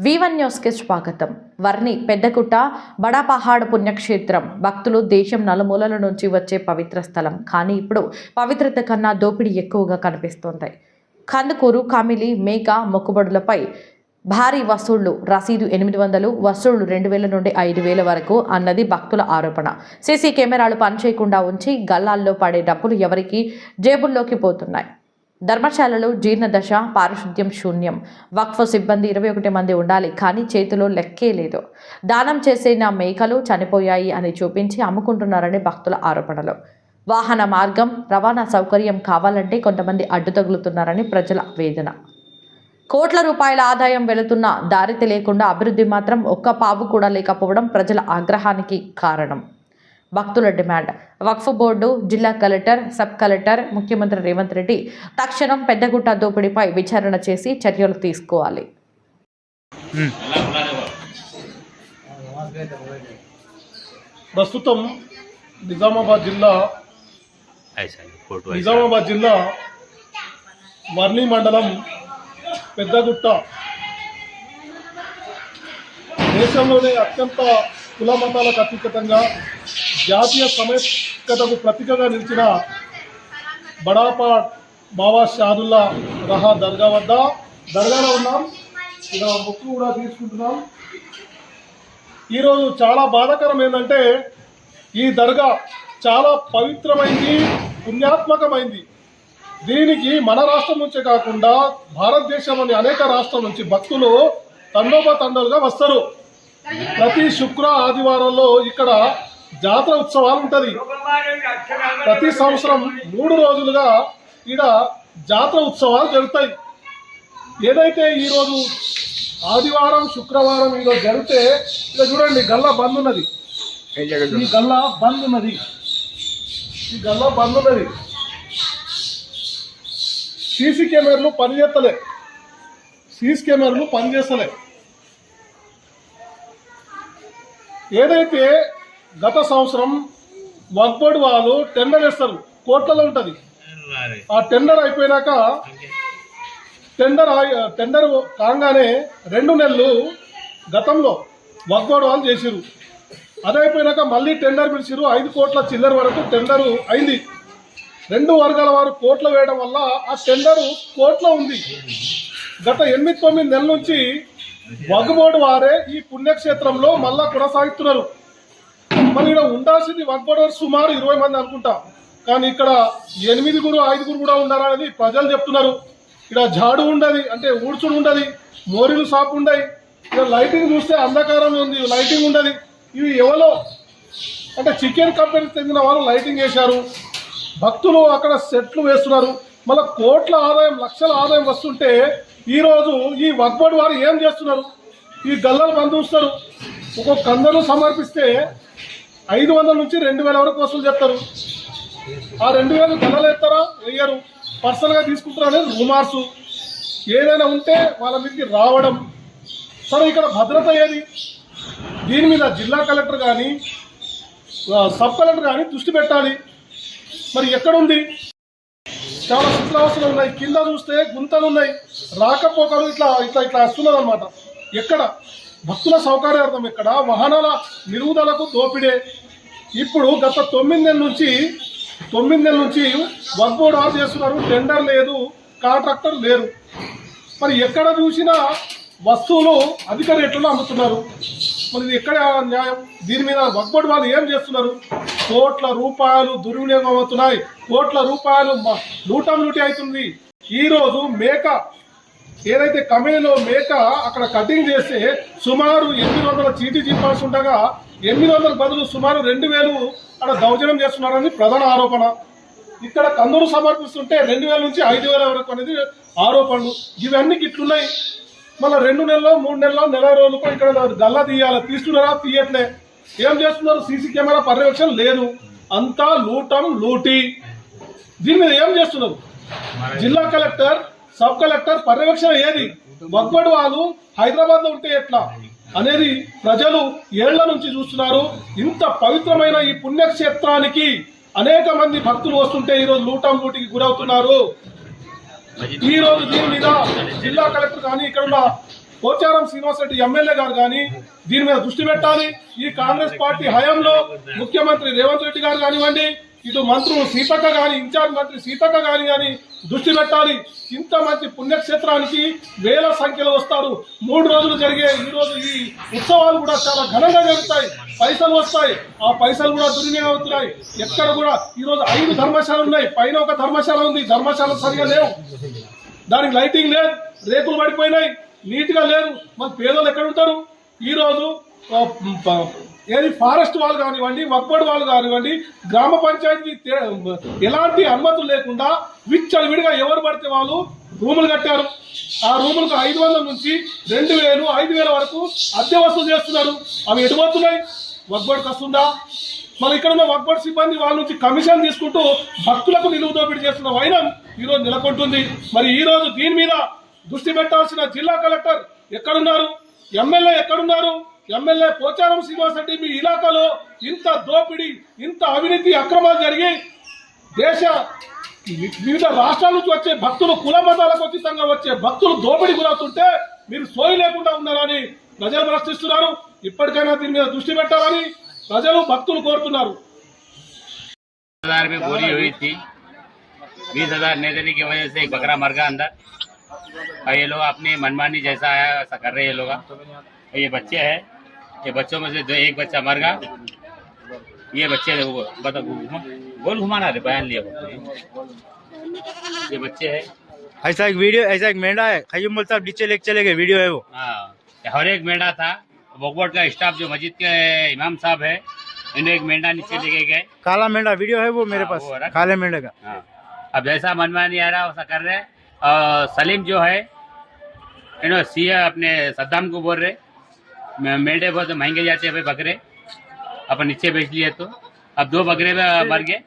వివన్ న్యూస్కి స్వాగతం. వర్ణి పెద్దకుట్ట బడాపహాడ్ పుణ్యక్షేత్రం. భక్తులు దేశం నలుమూలల నుంచి వచ్చే పవిత్ర స్థలం. కానీ ఇప్పుడు పవిత్రత కన్నా దోపిడీ ఎక్కువగా కనిపిస్తోంది. కందుకూరు కమిలి మేక మొక్కుబడులపై భారీ వసూళ్ళు. రసీదు ఎనిమిది వందలు వసూళ్ళు రెండు వేల నుండి ఐదు వేల వరకు అన్నది భక్తుల ఆరోపణ. సీసీ కెమెరాలు పనిచేయకుండా ఉంచి గల్లాల్లో పడే డబ్బులు ఎవరికి జేబుల్లోకి పోతున్నాయి. ధర్మశాలలు జీర్ణదశ పారిశుద్ధ్యం శూన్యం. వక్ఫ్ సిబ్బంది ఇరవై ఒకటి మంది ఉండాలి కానీ చేతిలో లెక్కే లేదు. దానం చేసే నా మేకలు చనిపోయాయి అని చూపించి అమ్ముకుంటున్నారని భక్తుల ఆరోపణలు. వాహన మార్గం రవాణా సౌకర్యం కావాలంటే కొంతమంది అడ్డు తగులుతున్నారని ప్రజల వేదన. కోట్ల రూపాయల ఆదాయం వెళుతున్న దారి తెలియకుండా అభివృద్ధి మాత్రం ఒక్క పావు కూడా లేకపోవడం ప్రజల ఆగ్రహానికి కారణం. భక్తుల డిమాండ్. వక్ఫ్ బోర్డు జిల్లా కలెక్టర్ సబ్ కలెక్టర్ ముఖ్యమంత్రి రేవంత్ రెడ్డి తక్షణం పెద్దగుట్ట దోపిడీపై విచారణ చేసి చర్యలు తీసుకోవాలి. ప్రస్తుతం నిజామాబాద్ జిల్లా నిజామాబాద్ జిల్లా వర్ణి మండలం పెద్దగుట్ట దేశంలోనే అత్యంత కుల మతాలకు అతీతంగా జాతీయ సమైక్యతకు ప్రతీకగా నిలిచిన బడాపా బాబా షాదుల్లా రహా దర్గా వద్ద. దర్గాలో ఉన్నాం. ఇక్కడ బుక్ కూడా తీసుకుంటున్నాం. ఈరోజు చాలా బాధాకరం ఏంటంటే ఈ దర్గా చాలా పవిత్రమైంది పుణ్యాత్మకమైంది. దీనికి మన రాష్ట్రం నుంచే కాకుండా భారతదేశంలోని అనేక రాష్ట్రాల నుంచి భక్తులు తండోపతండలుగా వస్తారు. ప్రతి శుక్ర ఆదివారంలో ఇక్కడ జాతర ఉత్సవాలు ఉంటది. ప్రతి సంవత్సరం మూడు రోజులుగా ఇక్కడ జాతర ఉత్సవాలు జరుగుతాయి. ఏదైతే ఈరోజు ఆదివారం శుక్రవారం ఈరోజు జరిగితే ఇక్కడ చూడండి గల్లా బంద్ ఉన్నది. ఈ గల్లా బంద్ ఉన్నది. ఈ గల్లా బంద్ ఉన్నది. సీసీ కెమెరాలు పనిచేస్తలే సీసీ కెమెరాలు పనిచేస్తలే ఏదైతే గత సంవత్సరం వక్బోర్డ్ వాళ్ళు టెండర్ వేస్తారు. కోట్లలో ఉంటుంది. ఆ టెండర్ అయిపోయినాక టెండర్ టెండర్ కాగానే రెండు నెలలు గతంలో వక్బోర్డ్ వాళ్ళు చేసిరు అది అయిపోయినాక మళ్ళీ టెండర్ పిలిచిరు ఐదు కోట్ల చిల్లర వరకు టెండర్ అయింది. రెండు వర్గాల వారు కోట్లు వేయడం వల్ల ఆ టెండర్ కోర్టులో ఉంది. గత ఎనిమిది తొమ్మిది నెలల నుంచి వగ్బోర్డు వారే ఈ పుణ్యక్షేత్రంలో మళ్ళా కొనసాగుతున్నారు మరి ఇక్కడ ఉండాల్సింది వగ్బోర్డు వారు సుమారు ఇరవై మంది అనుకుంటా. కానీ ఇక్కడ ఎనిమిదిగురు ఐదుగురు కూడా ఉండాలనేది ప్రజలు చెప్తున్నారు. ఇక్కడ జాడు ఉండదు అంటే ఊడ్చుడు ఉండదు మోరీలు సాపు ఉండయి. ఇక్కడ లైటింగ్ చూస్తే అంధకారం ఉంది లైటింగ్ ఉండదు. ఇవి ఎవరో అంటే చికెన్ కంపెనీకి చెందిన వాళ్ళు లైటింగ్ వేశారు భక్తులు అక్కడ సెట్లు వేస్తున్నారు. మళ్ళీ కోట్ల ఆదాయం లక్షల ఆదాయం వస్తుంటే ఈరోజు ఈ వగ్బడి వారు ఏం చేస్తున్నారు? ఈ గల్లలు బంధిస్తారు ఒక్కొక్క కందరు సమర్పిస్తే ఐదు వందల నుంచి రెండు వేల వరకు వసూలు చెప్తారు ఆ రెండు వేలు గల్లలు ఎత్తారా? వేయరు. పర్సనల్గా తీసుకుంటారా అనేది రుమార్సు ఏదైనా ఉంటే వాళ్ళ మీదకి రావడం. సరే ఇక్కడ భద్రత ఏది? దీని మీద జిల్లా కలెక్టర్ కానీ సబ్ కలెక్టర్ కానీ దృష్టి పెట్టాలి. మరి ఎక్కడుంది? చాలా శుక్లావస్థలు ఉన్నాయి. కింద చూస్తే గుంతలు ఉన్నాయి. రాకపోకలు ఇట్లా ఇట్లా ఇట్లా వస్తున్నది అనమాట ఎక్కడ? భక్తుల సౌకర్యార్థం ఇక్కడ వాహనాల నిలుగుదలకు దోపిడే. ఇప్పుడు గత తొమ్మిది నెలల నుంచి తొమ్మిది నెలల నుంచి వర్క్ ఆఫ్ చేస్తున్నారు టెండర్ లేదు కాంట్రాక్టర్ లేరు. మరి ఎక్కడ చూసినా వస్తువులు అధిక రేట్లలో అమ్ముతున్నారు. మరి ఇది ఎక్కడ న్యాయం? దీని మీద వగ్బడి వాళ్ళు ఏం చేస్తున్నారు? కోట్ల రూపాయలు దుర్వినియోగం అవుతున్నాయి. కోట్ల రూపాయలు లూటం లూటి అవుతుంది. ఈరోజు మేక ఏదైతే కమేలో మేక అక్కడ కటింగ్ చేస్తే సుమారు ఎనిమిది వందల చీటీ చెప్పాల్సి ఉండగా ఎనిమిది వందల బదులు సుమారు రెండు వేలు అక్కడ దౌర్జన్యం చేస్తున్నారని ప్రధాన ఆరోపణ. ఇక్కడ కందులు సమర్పిస్తుంటే రెండు వేల నుంచి ఐదు వేల వరకు అనేది ఆరోపణలు. ఇవన్నీ ఇట్లున్నాయి. మళ్ళీ రెండు నెలలో మూడు నెలలో నెల రోజులకు ఇక్కడ గల్లా తీయాలి. తీస్తున్నారా? తీయట్లే. ఏం చేస్తున్నారు? సీసీ కెమెరా పర్యవేక్షణ లేదు. అంతా లూటం లూటి. దీని మీద ఏం చేస్తున్నారు? జిల్లా కలెక్టర్ సబ్ కలెక్టర్ పర్యవేక్షణ ఏది? వగ్బడి వాళ్ళు హైదరాబాద్లో ఉంటే ఎట్లా? అనేది ప్రజలు ఏళ్ళ నుంచి చూస్తున్నారు. ఇంత పవిత్రమైన ఈ పుణ్యక్షేత్రానికి అనేక మంది భక్తులు వస్తుంటే ఈరోజు లూటం లూటికి గురవుతున్నారు. ఈ రోజు దీని మీద జిల్లా కలెక్టర్ కానీ ఇక్కడ ఉన్న పోచారం శ్రీనివాసరెడ్డి ఎమ్మెల్యే గారు కానీ దీని మీద దృష్టి పెట్టాలి. ఈ కాంగ్రెస్ పార్టీ హయాంలో ముఖ్యమంత్రి రేవంత్ రెడ్డి గారు కానివ్వండి ఇటు మంత్రులు సీతక్క గాని ఇన్ఛార్జ్ మంత్రి సీతక్క గాని కానీ దృష్టి పెట్టాలి. ఇంత మంచి పుణ్యక్షేత్రానికి వేల సంఖ్యలో వస్తారు. మూడు రోజులు జరిగే ఈ రోజు ఈ ఉత్సవాలు కూడా చాలా ఘనంగా జరుగుతాయి. పైసలు వస్తాయి. ఆ పైసలు కూడా దుర్వినియోగం అవుతున్నాయి. ఎక్కడ కూడా ఈ రోజు ఐదు ధర్మశాలలు ఉన్నాయి. పైన ఒక ధర్మశాల ఉంది. ధర్మశాల సరిగా లేవు. దానికి లైటింగ్ లేదు. రేకులు పడిపోయినాయి. నీట్గా లేదు. మన పేదలు ఎక్కడ ఉంటారు? ఈరోజు ఏది ఫారెస్ట్ వాళ్ళు కానివ్వండి వక్బడి వాళ్ళు కానివ్వండి గ్రామ పంచాయతీ ఎలాంటి అనుమతులు లేకుండా విచ్చలు విడిగా ఎవరు పడితే వాళ్ళు రూములు కట్టారు. ఆ రూములకు ఐదు వందల నుంచి రెండు వేలు ఐదు వేల వరకు అద్దె వసూలు చేస్తున్నారు. అవి ఎటుపోతున్నాయి వక్బడికి వస్తుందా మరి ఇక్కడ ఉన్న వక్బడి సిబ్బంది వాళ్ళ నుంచి కమిషన్ తీసుకుంటూ భక్తులకు నిలువు దోపిడీ చేస్తున్న వైనం ఈరోజు నెలకొంటుంది. మరి ఈ రోజు దీని మీద దృష్టి పెట్టాల్సిన జిల్లా కలెక్టర్ ఎక్కడున్నారు? ఎమ్మెల్యే ఎక్కడున్నారు ఎమ్మెల్యే పోచారం శ్రీనివాస్ రెడ్డి మీ ఇలాకాలో ఇంత దోపిడీ ఇంత అవినీతి అక్రమాలు జరిగి దేశ వివిధ రాష్ట్రాల నుంచి వచ్చే భక్తులు కుల మతాలకు అతీతంగా వచ్చే భక్తులు దోపిడీ గురవుతుంటే మీరు సోయి లేకుండా ఉన్నారని ప్రజలు ప్రశ్నిస్తున్నారు ఇప్పటికైనా దీని మీద దృష్టి పెట్టాలని ప్రజలు భక్తులు కోరుతున్నారు हजार में बोली हुई थी बीस हजार नहीं देने की वजह से एक बकरा मर गया अंदर और ये लोग अपनी मनमानी जैसा आया वैसा कर रहे हैं ये लोग। ये बच्चे हैं। ये बच्चों में से दो एक बच्चा मर गया। ये बच्चे बता घुमा गोल घुमाना रे बयान लिया ये बच्चे है। ऐसा एक वीडियो ऐसा एक मेंढा है खयूम साहब नीचे लेके चले गए वीडियो है वो। हाँ हर एक मेंढा था। बोकबोट का स्टाफ जो मस्जिद के इमाम साहब है इन्हें एक मेंढा नीचे लेके गए। काला मेंढा वीडियो है वो मेरे हाँ, पास वो काले मेंढे का। हाँ। अब जैसा मनमानी आ रहा है वैसा कर रहे हैं। और सलीम जो है इन्होंने सी अपने सद्दाम को बोल रहे। मेंढे बहुत महँगे जाते हैं भाई बकरे। अपन नीचे बेच लिए तो। अब दो बकरे मर गए।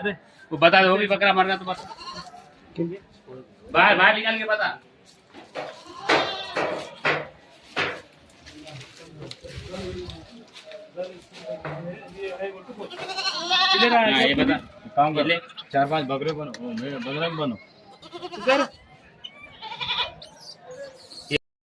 अरे। वो बता दो भी बकरा मर गया तो बता। बाहर बाहर निकाल के बता। हाँ, ये बता। ये। चार पाँच बकरे बनो। बकरा बनो। ಸರ್